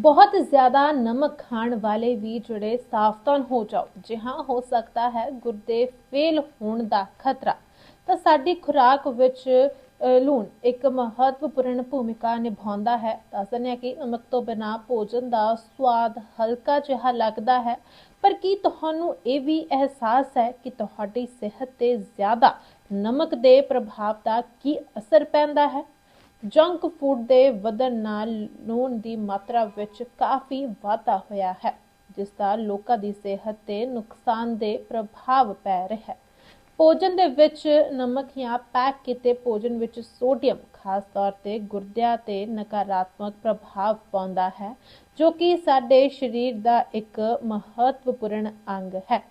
ਬਹੁਤ ਜ਼ਿਆਦਾ ਨਮਕ ਖਾਣ ਵਾਲੇ ਵੀ ਜਿਹੜੇ ਸਾਵਧਾਨ ਹੋ ਜਾਓ। ਜੀ ਹਾਂ, ਹੋ ਸਕਦਾ ਹੈ ਗੁਰਦੇ ਫੇਲ ਹੋਣ ਦਾ ਖਤਰਾ। ਤਾਂ ਸਾਡੀ ਖੁਰਾਕ ਵਿੱਚ ਲੂਣ ਇੱਕ ਮਹੱਤਵਪੂਰਨ ਭੂਮਿਕਾ ਨਿਭਾਉਂਦਾ ਹੈ। ਦੱਸਦੇ ਹਾਂ ਕਿ ਨਮਕ ਤੋਂ ਬਿਨਾ ਭੋਜਨ ਦਾ ਸਵਾਦ ਹਲਕਾ ਜਿਹਾ ਲੱਗਦਾ ਹੈ। ਪਰ ਕੀ ਤੁਹਾਨੂੰ ਇਹ ਵੀ ਅਹਿਸਾਸ ਹੈ ਕਿ ਤੁਹਾਡੀ ਸਿਹਤ ਤੇ ਜ਼ਿਆਦਾ ਨਮਕ ਦੇ ਪ੍ਰਭਾਵ ਦਾ ਕੀ ਅਸਰ ਪੈਂਦਾ ਹੈ? ਜੰਕ ਫੂਡ ਦੇ ਵਧਣ ਨਾਲ ਲੂਣ ਦੀ ਮਾਤਰਾ ਵਿੱਚ ਕਾਫੀ ਵਾਧਾ ਹੋਇਆ ਹੈ, ਜਿਸ ਦਾ ਲੋਕਾਂ ਦੀ ਸਿਹਤ ਤੇ ਨੁਕਸਾਨ ਦੇ ਪ੍ਰਭਾਵ ਪੈ ਰਿਹਾ ਹੈ। ਭੋਜਨ ਦੇ ਵਿੱਚ ਨਮਕ ਜਾਂ ਪੈਕ ਕੀਤੇ ਭੋਜਨ ਵਿੱਚ ਸੋਡੀਅਮ, ਖਾਸ ਤੌਰ ਤੇ ਗੁਰਦਿਆਂ ਤੇ ਨਕਾਰਾਤਮਕ ਪ੍ਰਭਾਵ ਪਾਉਂਦਾ ਹੈ, ਜੋ ਕਿ ਸਾਡੇ ਸਰੀਰ ਦਾ ਇੱਕ ਮਹੱਤਵਪੂਰਨ ਅੰਗ ਹੈ।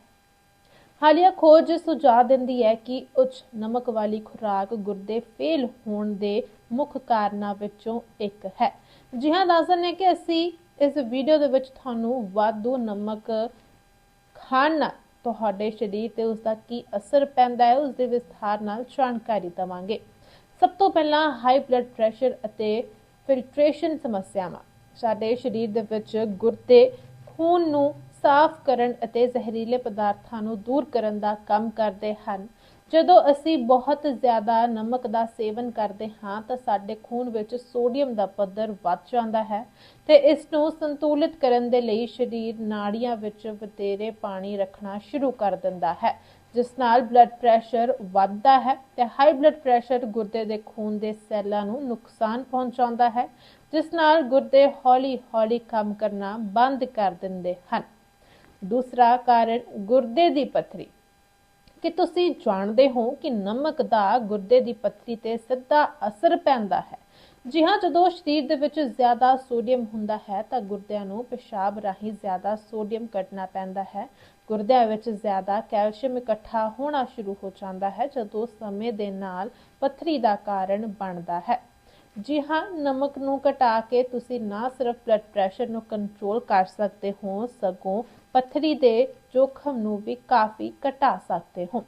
ਹਾਲੀਆ ਖੋਜ ਸੁਝਾਅ ਦਿੰਦੀ ਹੈ ਕਿ ਉੱਚ ਨਮਕ ਵਾਲੀ ਖੁਰਾਕ ਗੁਰਦੇ ਫੇਲ ਹੋਣ ਦੇ ਮੁੱਖ ਕਾਰਨਾਂ ਵਿੱਚੋਂ ਇੱਕ ਹੈ। ਜੀ ਹਾਂ ਦੱਸਦੇ ਨੇ ਕਿ ਅਸੀਂ ਇਸ ਵੀਡੀਓ ਦੇ ਵਿੱਚ ਤੁਹਾਨੂੰ ਵਾਧੂ ਨਮਕ ਖਾਣ ਨਾਲ ਤੁਹਾਡੇ ਸਰੀਰ ਤੇ ਉਸ ਦਾ ਕੀ ਅਸਰ ਪੈਂਦਾ ਹੈ ਉਸ ਦੇ ਵਿਸਥਾਰ ਨਾਲ ਜਾਣਕਾਰੀ ਦਵਾਂਗੇ। ਸਭ ਤੋਂ ਪਹਿਲਾਂ ਹਾਈ ਬਲੱਡ ਪ੍ਰੈਸ਼ਰ ਅਤੇ ਫਿਲਟਰੇਸ਼ਨ ਸਮੱਸਿਆਵਾਂ। ਸਾਡੇ ਸਰੀਰ ਦੇ ਵਿੱਚ ਗੁਰਦੇ ਖੂਨ ਨੂੰ ਸਾਫ਼ ਕਰਨ ਅਤੇ ਜ਼ਹਿਰੀਲੇ ਪਦਾਰਥਾਂ ਨੂੰ ਦੂਰ ਕਰਨ ਦਾ ਕੰਮ ਕਰਦੇ ਹਨ। ਜਦੋਂ ਅਸੀਂ ਬਹੁਤ ਜ਼ਿਆਦਾ ਨਮਕ ਦਾ ਸੇਵਨ ਕਰਦੇ ਹਾਂ, ਤਾਂ ਸਾਡੇ ਖੂਨ ਵਿੱਚ ਸੋਡੀਅਮ ਦਾ ਪੱਧਰ ਵੱਧ ਜਾਂਦਾ ਹੈ ਤੇ ਇਸ ਨੂੰ ਸੰਤੁਲਿਤ ਕਰਨ ਦੇ ਲਈ ਸਰੀਰ ਨਾੜੀਆਂ ਵਿੱਚ ਵਧੇਰੇ ਪਾਣੀ ਰੱਖਣਾ ਸ਼ੁਰੂ ਕਰ ਦਿੰਦਾ ਹੈ, ਜਿਸ ਨਾਲ ਬਲੱਡ ਪ੍ਰੈਸ਼ਰ ਵੱਧਦਾ ਹੈ ਤੇ ਹਾਈ ਬਲੱਡ ਪ੍ਰੈਸ਼ਰ ਗੁਰਦੇ ਦੇ ਖੂਨ ਦੇ ਸੈੱਲਾਂ ਨੂੰ ਨੁਕਸਾਨ ਪਹੁੰਚਾਉਂਦਾ ਹੈ, ਜਿਸ ਨਾਲ ਗੁਰਦੇ ਹੌਲੀ-ਹੌਲੀ ਕੰਮ ਕਰਨਾ ਬੰਦ ਕਰ ਦਿੰਦੇ ਹਨ। ਦੂਸਰਾ ਕਾਰਨ ਗੁਰਦੇ ਦੀ ਪੱਥਰੀ। ਕਿ ਤੁਸੀਂ ਜਾਣਦੇ ਹੋ ਕਿ ਨਮਕ ਦਾ ਗੁਰਦੇ ਦੀ ਪੱਥਰੀ ਤੇ ਸਿੱਧਾ ਅਸਰ ਪੈਂਦਾ ਹੈ। ਜੀ ਹਾਂ ਜਦੋਂ ਸਰੀਰ ਦੇ ਵਿੱਚ ਜ਼ਿਆਦਾ ਸੋਡੀਅਮ ਹੁੰਦਾ ਹੈ, ਤਾਂ ਗੁਰਦਿਆਂ ਨੂੰ ਪਿਸ਼ਾਬ ਰਾਹੀਂ ਜ਼ਿਆਦਾ ਸੋਡੀਅਮ ਕੱਢਣਾ ਪੈਂਦਾ ਹੈ। ਗੁਰਦਿਆਂ ਵਿੱਚ ਜ਼ਿਆਦਾ ਕੈਲਸ਼ੀਅਮ ਇਕੱਠਾ ਹੋਣਾ ਸ਼ੁਰੂ ਹੋ ਜਾਂਦਾ ਹੈ, ਜਦੋਂ ਸਮੇਂ ਦੇ ਨਾਲ ਪੱਥਰੀ ਦਾ ਕਾਰਨ ਬਣਦਾ ਹੈ। ਜੀ ਹਾਂ, ਨਮਕ ਨੂੰ ਘਟਾ ਕੇ ਤੁਸੀਂ ਨਾ ਸਿਰਫ ਬਲੱਡ ਪ੍ਰੈਸ਼ਰ ਨੂੰ ਕੰਟਰੋਲ ਕਰ ਸਕਦੇ ਹੋ, ਸਗੋਂ ਪੱਥਰੀ ਦੇ ਜੋਖਮ ਨੂੰ ਵੀ ਕਾਫੀ ਘਟਾ ਸਕਦੇ ਹੋ।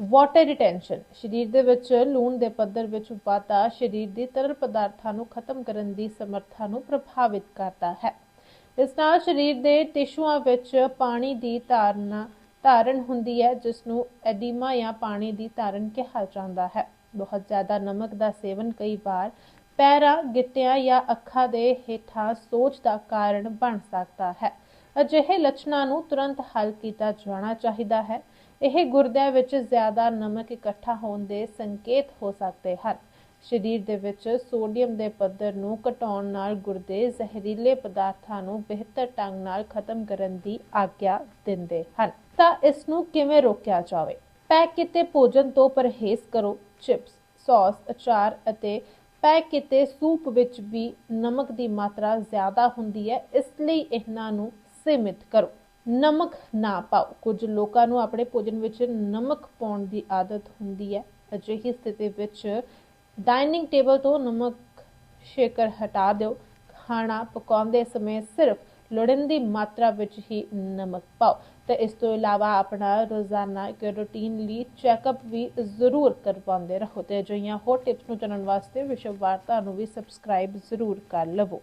ਵਾਟਰ ਰਿਟੈਂਸ਼ਨ ਸਰੀਰ ਦੇ ਵਿੱਚ ਲੂਣ ਦੇ ਪੱਧਰ ਵਿੱਚ ਵਾਧਾ ਸਰੀਰ ਦੀ ਤਰਲ ਪਦਾਰਥਾਂ ਨੂੰ ਖਤਮ ਕਰਨ ਦੀ ਸਮਰੱਥਾ ਨੂੰ ਪ੍ਰਭਾਵਿਤ ਕਰਦਾ ਹੈ। ਇਸ ਨਾਲ ਸਰੀਰ ਦੇ ਟਿਸ਼ੂਆਂ ਵਿੱਚ ਪਾਣੀ ਦੀ ਧਾਰਨਾ ਧਾਰਨ ਹੁੰਦੀ ਹੈ ਜਿਸ ਨੂੰ ਐਡੀਮਾ ਜਾਂ ਪਾਣੀ ਦੀ ਧਾਰਨ ਕਿਹਾ ਜਾਂਦਾ ਹੈ। ਬਹੁਤ ਜ਼ਿਆਦਾ ਨਮਕ ਦਾ ਸੇਵਨ ਕਈ ਵਾਰ ਪੈਰਾਂ, ਗਿੱਟਿਆਂ ਜਾਂ ਅੱਖਾਂ ਦੇ ਹੇਠਾਂ ਸੋਜ ਦਾ ਕਾਰਨ ਬਣ ਸਕਦਾ ਹੈ। ਅਜਿਹੇ ਲੱਛਣਾਂ ਨੂੰ ਤੁਰੰਤ ਹੱਲ ਕੀਤਾ ਜਾਣਾ ਚਾਹੀਦਾ ਹੈ। ਇਹ ਗੁਰਦਿਆਂ ਵਿੱਚ ਜ਼ਿਆਦਾ ਨਮਕ ਇਕੱਠਾ ਹੋਣ ਦੇ ਸੰਕੇਤ ਹੋ ਸਕਦੇ ਹਨ। ਸਰੀਰ ਦੇ ਵਿੱਚ ਸੋਡੀਅਮ ਦੇ ਪੱਧਰ ਨੂੰ ਘਟਾਉਣ ਨਾਲ ਗੁਰਦੇ ਜ਼ਹਿਰੀਲੇ ਪਦਾਰਥਾਂ ਨੂੰ ਬਿਹਤਰ ਢੰਗ ਨਾਲ ਖਤਮ ਕਰਨ ਦੀ ਆਗਿਆ ਦਿੰਦੇ ਹਨ। ਤਾਂ ਇਸ ਨੂੰ ਕਿਵੇਂ ਰੋਕਿਆ ਜਾਵੇ? ਪੈਕ ਕੀਤੇ ਭੋਜਨ ਤੋਂ ਪਰਹੇਜ਼ ਕਰੋ। ਚਿਪਸ, ਸੌਸ, ਅਚਾਰ ਅਤੇ ਪੈਕ ਕੀਤੇ ਸੂਪ ਵਿੱਚ ਵੀ ਨਮਕ ਦੀ ਮਾਤਰਾ ਜ਼ਿਆਦਾ ਹੁੰਦੀ ਹੈ, ਇਸ ਲਈ ਇਹਨਾਂ ਨੂੰ ਸੀਮਿਤ ਕਰੋ। ਨਮਕ ਨਾ ਪਾਓ। ਕੁਝ ਲੋਕਾਂ ਨੂੰ ਆਪਣੇ ਭੋਜਨ ਵਿੱਚ ਨਮਕ ਪਾਉਣ ਦੀ ਆਦਤ ਹੁੰਦੀ ਹੈ। ਅਜਿਹੀ ਸਥਿਤੀ ਵਿੱਚ ਡਾਈਨਿੰਗ ਟੇਬਲ ਤੋਂ ਨਮਕ ਸ਼ੇਕਰ ਹਟਾ ਦਿਓ। ਖਾਣਾ ਪਕਾਉਂਦੇ ਸਮੇਂ ਸਿਰਫ ਲੋੜੀਂਦੀ ਮਾਤਰਾ ਵਿੱਚ ਹੀ ਨਮਕ ਪਾਓ। ਤੇ ਇਸ ਤੋਂ ਇਲਾਵਾ ਆਪਣਾ ਰੋਜ਼ਾਨਾ ਇੱਕ ਰੂਟੀਨ ਲਈ ਚੈੱਕਅਪ ਵੀ ਜ਼ਰੂਰ ਕਰਵਾਉਂਦੇ ਰਹੋ ਤੇ ਅਜਿਹੀਆਂ ਹੋਰ ਟਿਪਸ ਨੂੰ ਜਾਣਨ ਵਾਸਤੇ ਵਿਸ਼ਵ ਵਾਰਤਾ ਨੂੰ ਵੀ ਸਬਸਕ੍ਰਾਈਬ ਜ਼ਰੂਰ ਕਰ ਲਵੋ।